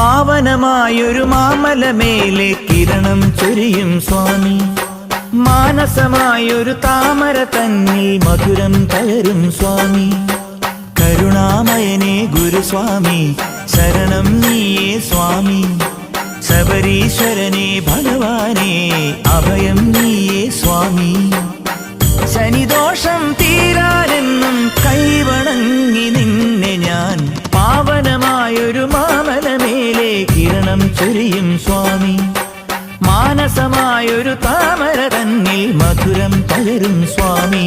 പാവനമായൊരു മാമലമേലെ കിരണം ചൊരിയും സ്വാമി. മാനസമായൊരു താമര തന്നിൽ മധുരം തകരും സ്വാമി. കരുണാമയനെ ഗുരുസ്വാമി ശരണം നീയേ സ്വാമി. ശബരീശ്വരനെ ഭഗവാനെ അഭയം നീയേ മാമലമേലെ കിരണം ചൊരിയും സ്വാമി. മാനസമായൊരു താമര തന്നിൽ മധുരം തളരും സ്വാമി.